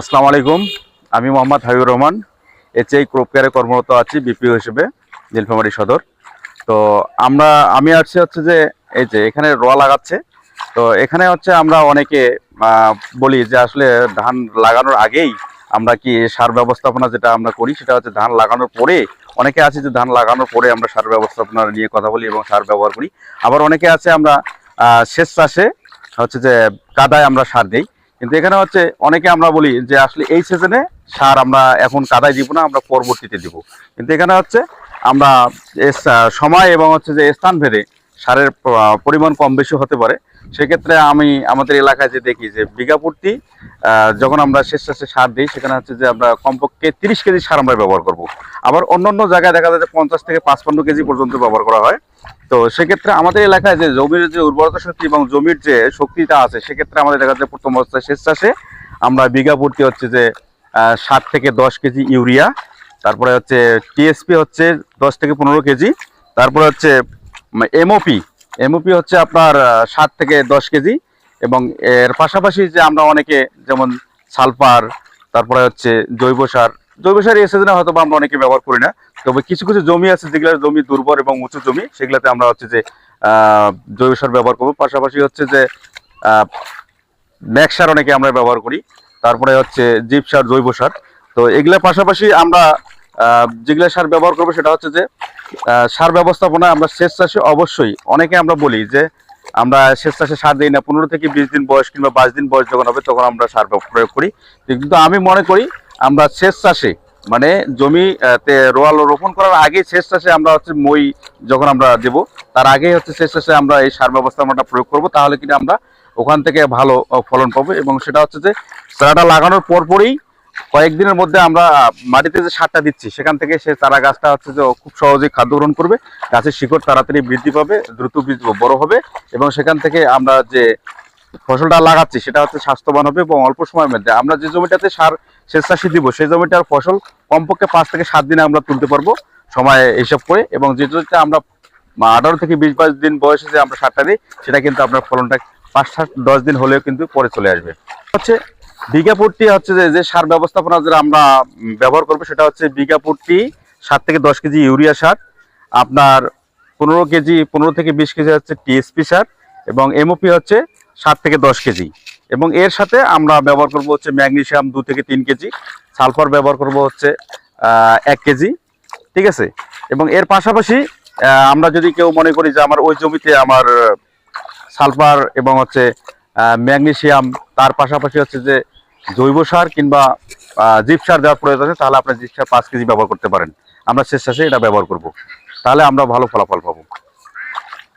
আসসালামু আলাইকুম। আমি মোহাম্মদ হাবিবুর রহমান এইচআই ক্রপ কেয়ারে কর্মরত আছি বিপিও হিসেবে, নীলফামারী সদর। তো আমরা, আমি আসছি হচ্ছে যে, এই যে এখানে রোয়া লাগাচ্ছে। তো এখানে হচ্ছে আমরা অনেকে বলি যে আসলে ধান লাগানোর আগেই আমরা কি সার ব্যবস্থাপনা যেটা আমরা করি, সেটা হচ্ছে ধান লাগানোর পরে, অনেকে আছে যে ধান লাগানোর পরে আমরা সার ব্যবস্থাপনা নিয়ে কথা বলি এবং সার ব্যবহার করি। আবার অনেকে আছে আমরা শেষ চাষে হচ্ছে যে কাদায় আমরা সার দিই। কিন্তু এখানে হচ্ছে অনেকে আমরা বলি যে আসলে এই সিজনে সার আমরা এখন কাদায় দিব না, আমরা পরবর্তীতে দিব। কিন্তু এখানে হচ্ছে আমরা সময় এবং হচ্ছে যে স্থান ভেদে সারের পরিমাণ কম বেশি হতে পারে। সেক্ষেত্রে আমি আমাদের এলাকায় যে দেখি যে বিঘা প্রতি যখন আমরা শেষ শেষে সার দিই, সেখানে হচ্ছে যে আমরা কমপক্ষে তিরিশ কেজি সার আমরা ব্যবহার করব। আবার অন্য অন্য জায়গায় দেখা যায় যে পঞ্চাশ থেকে পাঁচপান্ন কেজি পর্যন্ত ব্যবহার করা হয়। তো সেক্ষেত্রে আমাদের এলাকায় যে জমির যে উর্বরতা শক্তি এবং জমির যে শক্তিটা আছে, সেক্ষেত্রে আমাদের দেখা যায় প্রথম অবস্থায় শেষ চাষে আমরা বিঘা প্রতি হচ্ছে যে সাত থেকে দশ কেজি ইউরিয়া, তারপরে হচ্ছে টিএসপি হচ্ছে দশ থেকে পনেরো কেজি, তারপরে হচ্ছে এমওপি এমওপি হচ্ছে আপনার সাত থেকে দশ কেজি এবং এর পাশাপাশি যে আমরা অনেকে যেমন সালফার তারপরে হচ্ছে জৈব সার জৈব সার এই সিজনে হয়তো আমরা অনেকে ব্যবহার করি না তবে কিছু কিছু জমি আছে যেগুলো জমি দুর্বল এবং উঁচু জমি সেগুলোতে আমরা হচ্ছে যে জৈব সার ব্যবহার করব। পাশাপাশি হচ্ছে যে আহ, ম্যাক সার অনেকে আমরা ব্যবহার করি তারপরে হচ্ছে জীব সার জৈব সার। তো এগুলোর পাশাপাশি আমরা যেগুলো সার ব্যবহার করব সেটা হচ্ছে যে সার ব্যবস্থাপনা আমরা শেষ চাষে অবশ্যই, অনেকে আমরা বলি যে আমরা শেষ চাষে সার দিই না। পনেরো থেকে বিশ দিন বয়স কিংবা বাইশ দিন বয়স যখন হবে তখন আমরা সার প্রয়োগ করি। কিন্তু আমি মনে করি আমরা শেষ চাষে মানে জমি রোয়াল রোপণ করার আগে শেষ চাষে আমরা হচ্ছে মই যখন আমরা দেব, তার আগে হচ্ছে শেষ চাষে আমরা এই সার ব্যবস্থাপনাটা প্রয়োগ করব। তাহলে কিন্তু আমরা ওখান থেকে ভালো ফলন পাবো এবং সেটা হচ্ছে যে চারাটা লাগানোর পরপরই কয়েকদিনের মধ্যে আমরা মাটিতে যে সারটা দিচ্ছি, সেখান থেকে সে চারা গাছটা হচ্ছে যে খুব সহজেই খাদ্য গ্রহণ করবে। গাছের শিকড় তাড়াতাড়ি বৃদ্ধি পাবে, দ্রুত বড় হবে এবং সেখান থেকে আমরা যে ফসলটা লাগাচ্ছি, সেটা হচ্ছে স্বাস্থ্যবান হবে এবং অল্প সময়ের মধ্যে আমরা যে জমিটাতে সার স্বেচ্ছাসী দিব, সেই জমিটার ফসল কমপক্ষে পাঁচ থেকে সাত দিনে আমরা তুলতে পারব, সময় হিসাব করে এবং যে জমিটা আমরা আঠারো থেকে বিশ, বাইশ দিন বয়সে যে আমরা সারটা দিই, সেটা কিন্তু আপনার ফলনটা পাঁচ সাত, দশ দিন হলেও কিন্তু পরে চলে আসবে। হচ্ছে বিঘা প্রতি হচ্ছে যে সার ব্যবস্থাপনা যেটা আমরা ব্যবহার করব সেটা হচ্ছে বিঘা প্রতি সাত থেকে দশ কেজি ইউরিয়া সার আপনার পনেরো কেজি পনেরো থেকে বিশ কেজি হচ্ছে টিএসপি সার এবং এমওপি হচ্ছে সাত থেকে দশ কেজি। এবং এর সাথে আমরা ব্যবহার করব হচ্ছে ম্যাগনেশিয়াম দু থেকে তিন কেজি সালফার ব্যবহার করব হচ্ছে এক কেজি ঠিক আছে? এবং এর পাশাপাশি আমরা যদি কেউ মনে করি যে আমার ওই জমিতে আমার সালফার এবং হচ্ছে আহ, ম্যাগনেসিয়াম তার পাশাপাশি হচ্ছে যে জৈব সার কিংবা জীব সার দেওয়ার প্রয়োজন আছে, তাহলে আপনার সার পাঁচ কেজি ব্যবহার করতে পারেন। আমরা শেষ শেষে এটা ব্যবহার করব। তাহলে আমরা ভালো ফলাফল পাবো।